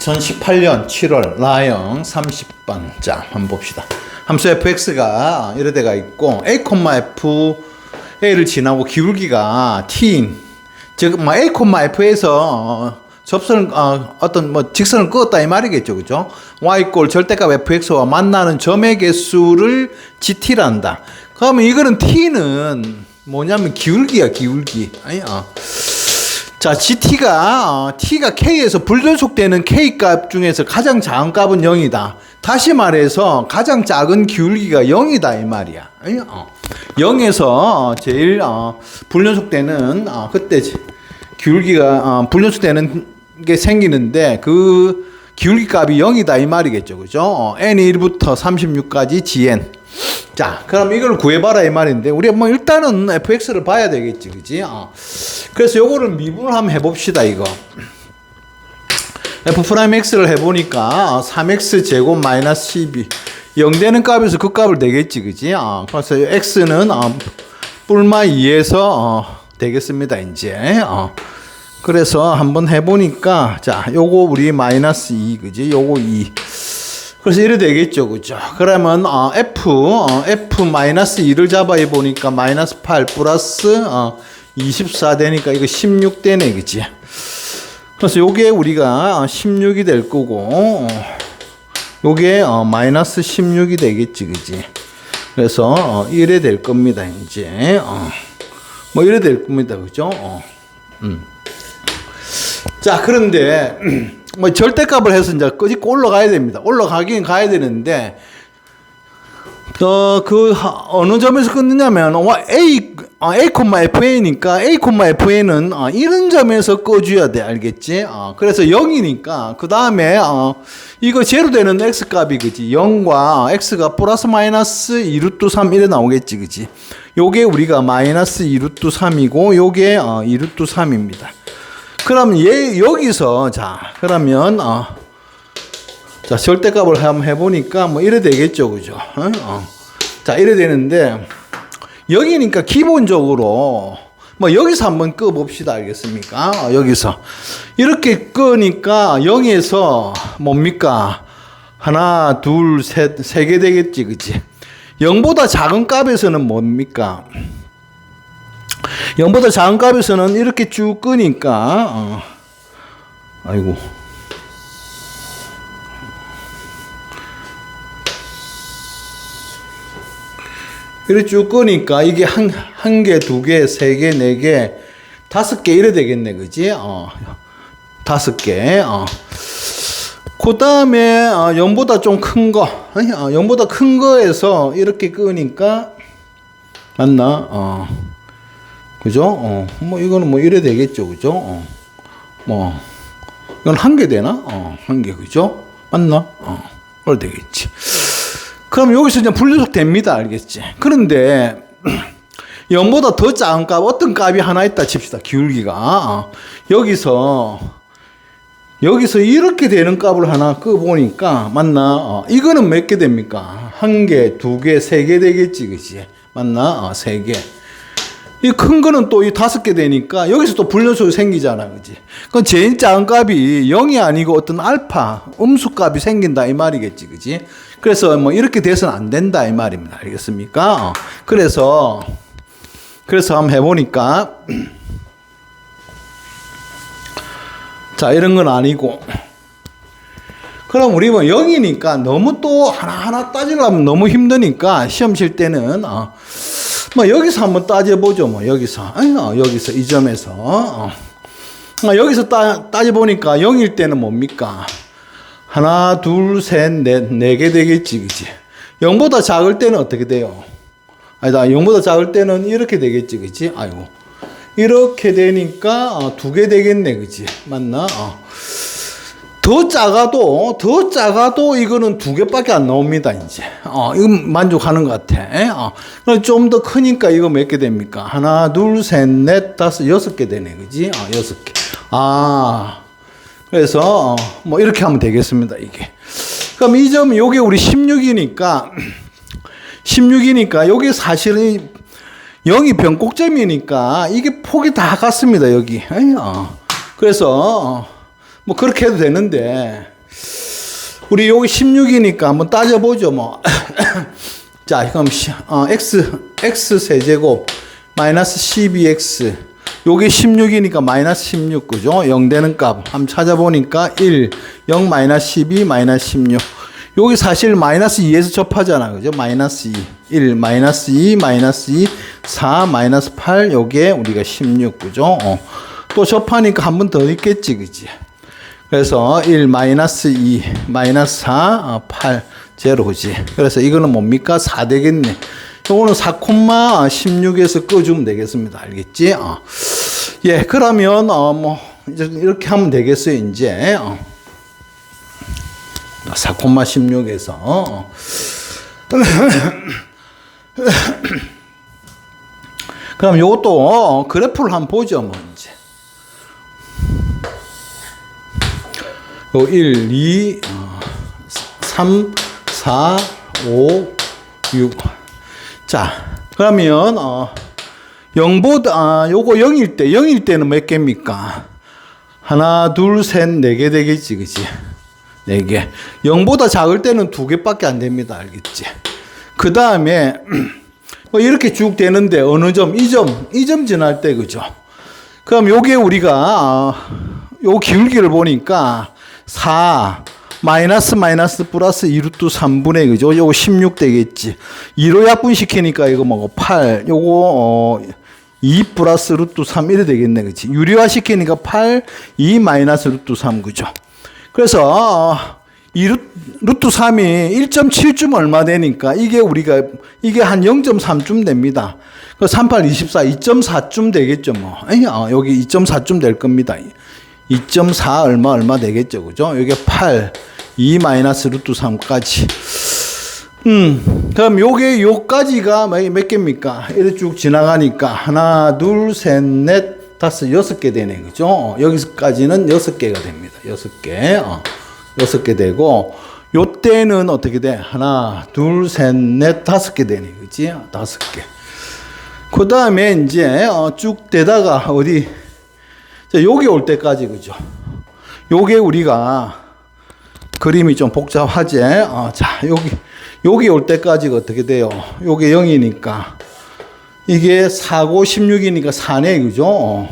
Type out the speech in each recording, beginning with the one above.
2018년 7월 라영 30번 자 한번 봅시다. 함수 fx가 이래 돼가 있고 a, f a를 지나고 기울기가 t인 즉 뭐 a, f에서 접선을 어, 어떤 뭐 직선을 그었다 이 말이겠죠. 그죠? y 꼴 절대값 fx와 만나는 점의 개수를 gt란다. 그러면 이거는 t는 뭐냐면 기울기야 기울기. 아니 어. 자, GT가 어, T가 K에서 불전속되는 K 값 중에서 가장 작은 값은 0이다. 다시 말해서 가장 작은 기울기가 0이다 이 말이야. 어. 0에서 제일 어, 불연속되는 어, 그때 기울기가 어, 불연속되는 게 생기는데 그 기울기 값이 0이다 이 말이겠죠. 그죠? 어, n이 1부터 36까지 gn. 자, 그럼 이걸 구해봐라 이 말인데 우리 뭐 일단은 fx를 봐야 되겠지, 그지? 어. 그래서 요거를 미분을 한번 해봅시다 이거. f 프라임 x를 해보니까 3x 제곱 마이너스 12 0 되는 값에서 그 값을 내겠지, 그지? 어. 그래서 x는 어, 뿔마 2에서 어, 되겠습니다, 이제. 어. 그래서 한번 해보니까 자, 요거 우리 마이너스 2, 그지? 요거 2. 그래서 이래 되겠죠, 그죠? 그러면 어, f 어, f 마이너스 2를 잡아 보니까 마이너스 8 플러스 어, 24 되니까 이거 16 되네, 그지? 그래서 요게 우리가 16이 될 거고, 어, 요게 어, 마이너스 16이 되겠지, 그지? 그래서 어, 이래 될 겁니다, 이제. 어. 뭐 이래 될 겁니다, 그죠? 어. 음. 자, 그런데 뭐 절대값을 해서 이제 끄집고 올라가야 됩니다. 올라가긴 가야 되는데 어 그 어느 점에서 끊느냐면 a 어, a, fa니까 a, fa는 어, 이런 점에서 꺼줘야 돼 알겠지? 어, 그래서 0이니까 그 다음에 어, 이거 제로 되는 x 값이 그지 0과 x가 플러스 마이너스 2루트 3 이래 나오겠지 그지? 요게 우리가 마이너스 2루트 3이고 요게 어, 2루트 3입니다. 그럼 얘 여기서 자 그러면 어, 자 절대값을 한번 해보니까 뭐 이래 되겠죠, 그죠? 어? 어. 자 이래 되는데 여기니까 기본적으로 뭐 여기서 한번 꺼 봅시다, 알겠습니까? 어, 여기서 이렇게 끄니까 0에서 뭡니까? 하나, 둘, 셋, 세 개 되겠지, 그지? 0보다 작은 값에서는 뭡니까? 0보다 작은 값에서는 이렇게 쭉 끄니까 어. 아이고 이렇게 쭉 끄니까 이게 한, 한 개, 두 개, 세 개, 네 개, 다섯 개 이래 되겠네, 그지? 어. 다섯 개, 어. 그 다음에, 어, 0보다 좀 큰 거, 아니, 어, 0보다 큰 거에서 이렇게 끄니까, 맞나? 어. 그죠? 어, 뭐, 이거는 뭐, 이래 되겠죠. 그죠? 어, 뭐, 이건 한 개 되나? 어, 한 개, 그죠? 맞나? 어, 그래 되겠지. 그럼 여기서 이제 분류속 됩니다. 알겠지? 그런데, 0보다 더 작은 값, 어떤 값이 하나 있다 칩시다. 기울기가. 어, 여기서, 여기서 이렇게 되는 값을 하나 꺼보니까, 맞나? 어, 이거는 몇 개 됩니까? 한 개, 두 개, 세 개 되겠지. 그지? 맞나? 어, 세 개. 이 큰 거는 또 이 다섯 개 되니까 여기서 또 불연속이 생기잖아. 그지? 그건 제일 작은 값이 0이 아니고 어떤 알파, 음수 값이 생긴다. 이 말이겠지. 그지? 그래서 뭐 이렇게 돼서는 안 된다. 이 말입니다. 알겠습니까? 어. 그래서, 그래서 한번 해보니까, 자, 이런 건 아니고, 그럼 우리 뭐 0이니까 너무 또 하나하나 따지려면 너무 힘드니까 시험 칠 때는, 어, 뭐 여기서 한번 따져보죠. 뭐 여기서 어, 여기서 이 점에서 어. 어, 여기서 따, 따져보니까 0일 때는 뭡니까? 하나 둘 셋 넷 네 개 되겠지 그지 0보다 작을 때는 어떻게 돼요? 아니다 0보다 작을 때는 이렇게 되겠지 그지 아이고 이렇게 되니까 어, 두개 되겠네 그지 맞나? 어. 더 작아도 더 작아도 이거는 두 개밖에 안 나옵니다 이제. 어 이건 만족하는 것 같아. 어. 좀더 크니까 이거 몇 개 됩니까? 하나 둘 셋 넷 다섯 여섯 개 되네 그지? 어 여섯 개아. 그래서 어, 뭐 이렇게 하면 되겠습니다 이게. 그럼 이 점 요게 우리 16이니까 16이니까 여기 사실은 0이 변곡점이니까 이게 폭이 다 같습니다 여기. 어. 그래서 어, 뭐 그렇게 해도 되는데 우리 여기 16이니까 한번 따져보죠 뭐. 자 그럼 시- 어, x x 세제곱 마이너스 12x 요게 16이니까 마이너스 16 그죠? 0 되는 값 한번 찾아보니까 1 0 마이너스 12 마이너스 16 여기 사실 마이너스 2에서 접하잖아 그죠? 마이너스 2 1 마이너스 2 마이너스 2 4 마이너스 8 요게 우리가 16 그죠? 어. 또 접하니까 한 번 더 있겠지 그지? 그래서 1 마이너스 2 마이너스 4 어, 8 제로지. 그래서 이거는 뭡니까? 4 되겠네. 요거는 4,16에서 꺼주면 되겠습니다. 알겠지? 어. 예, 그러면 어, 뭐 이제 이렇게 하면 되겠어요. 이제 어. 4,16에서 어. 그럼 요것도 어, 그래프를 한번 보죠. 뭐 이제. 요 1, 2, 어, 3, 4, 5, 6. 자, 그러면, 어, 0보다, 아, 요거 0일 때, 0일 때는 몇 개입니까? 하나, 둘, 셋, 네 개 되겠지, 그지? 네 개. 0보다 작을 때는 두 개밖에 안 됩니다. 알겠지? 그 다음에, 뭐 이렇게 쭉 되는데, 어느 점, 이 점, 이 점 지날 때, 그죠? 그럼 요게 우리가, 어, 요 기울기를 보니까, 4, 마이너스 마이너스 플러스 2루트 3분의 그죠? 요거 16 되겠지. 2로 약분시키니까 이거 뭐고 8, 요거 어, 2 플러스 루트 3 이래 되겠네. 그치? 유리화 시키니까 8, 2 마이너스 루트 3 그죠? 그래서 어, 이 루, 루트 3이 1.7쯤 얼마 되니까 이게 우리가 이게 한 0.3쯤 됩니다. 그 38, 24, 2.4쯤 되겠죠, 뭐. 에이, 어, 여기 2.4쯤 될 겁니다. 2.4 얼마 얼마 되겠죠. 그죠? 여기 8, 2 마이너스 루트 3까지. 음, 그럼 요게 요까지가 몇, 몇 개입니까? 이렇게 쭉 지나가니까 하나, 둘, 셋, 넷, 다섯, 여섯 개 되네. 그죠? 어, 여기까지는 여섯 개가 됩니다. 여섯 개. 어, 여섯 개 되고 요 때는 어떻게 돼? 하나, 둘, 셋, 넷, 다섯 개 되네. 그지? 다섯 개. 그 다음에 이제 어, 쭉 되다가 어디 자, 여기 올 때까지 그죠? 요게 우리가 그림이 좀 복잡하지? 어, 자, 여기 여기 올 때까지가 어떻게 돼요? 요게 0이니까 이게 4고 16이니까 4네 그죠? 어.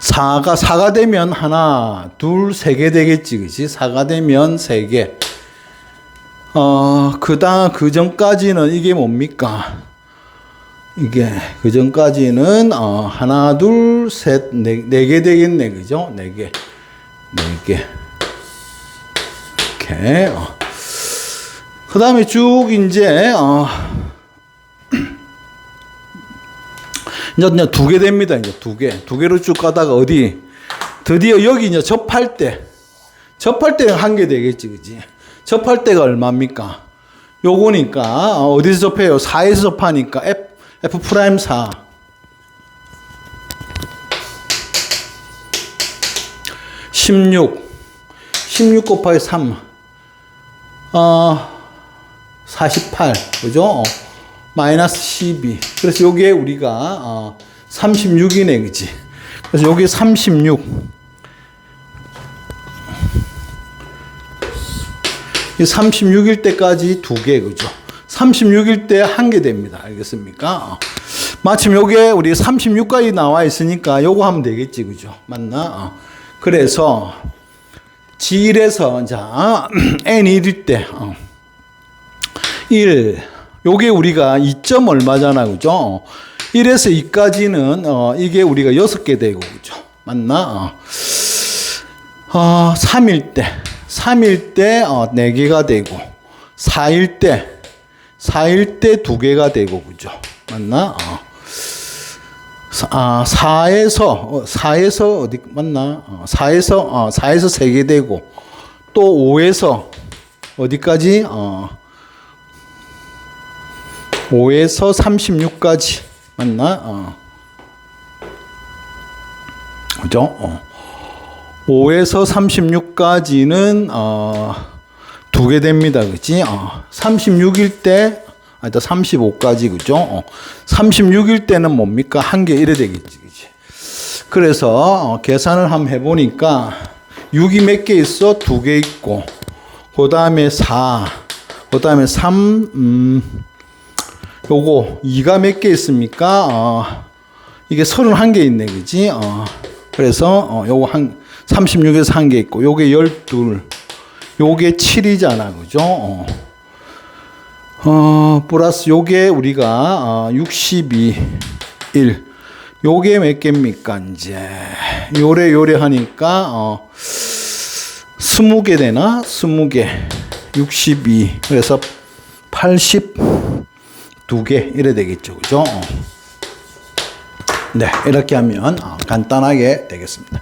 4가 4가 되면 하나, 둘, 세 개 되겠지. 그지? 4가 되면 세 개. 어, 그다음 그 전까지는 이게 뭡니까? 이게 그 전까지는 어, 하나 둘셋네 개 되겠네 그죠. 네 개. 네 개. 이렇게 어. 그 다음에 쭉 이제 어, 이제 이제 두개 됩니다 이제 두개두 개로 쭉 가다가 어디 드디어 여기 이제 접할 때 접할 때는 한개 되겠지 그지? 접할 때가 얼마입니까? 요거니까 어, 어디서 접해요? 4에서 접하니까 F F 프라임 4 16 16 곱하기 3 어, 48 그죠? 어, 마이너스 12 그래서 요게 우리가 어, 36이네 그지? 그래서 요게 36 이 36일 때까지 두 개, 그죠? 36일 때 한 개 됩니다. 알겠습니까? 어. 마침 요게 우리 36까지 나와 있으니까 요거 하면 되겠지, 그죠? 맞나? 어. 그래서 G1에서 자 N 1일 때 어. 1 요게 우리가 2점 얼마잖아, 그죠? 1에서 2까지는 어, 이게 우리가 6개 되고, 그죠? 맞나? 어. 어, 3일 때, 3일 때, 어, 4개가 되고, 4일 때, 4일 때 2개가 되고, 그죠? 맞나? 어. 사- 아, 4에서, 어, 4에서 어디, 맞나? 어, 4에서, 어, 4에서 3개 되고, 또 5에서 어디까지? 어, 5에서 36까지. 맞나? 어. 그죠? 어. 5에서 36까지는 어, 두 개 됩니다. 그지? 어, 36일 때 아니다 35까지 그죠? 어, 36일 때는 뭡니까? 한 개 이래 되겠지. 그지? 그래서 어, 계산을 한번 해보니까 6이 몇 개 있어? 두 개 있고 그 다음에 4, 그 다음에 3, 음, 요거 2가 몇 개 있습니까? 어, 이게 31개 있네, 그지? 어, 그래서 어, 요거 한 36에서 한 개 있고 요게 12, 요게 7이잖아, 그죠? 어. 어, 플러스 요게 우리가 어, 62, 1. 요게 몇 개입니까, 이제. 요래 요래 하니까 어 20개 되나? 20개. 62. 그래서 82개 이래 되겠죠. 그죠? 어. 네, 이렇게 하면 어, 간단하게 되겠습니다.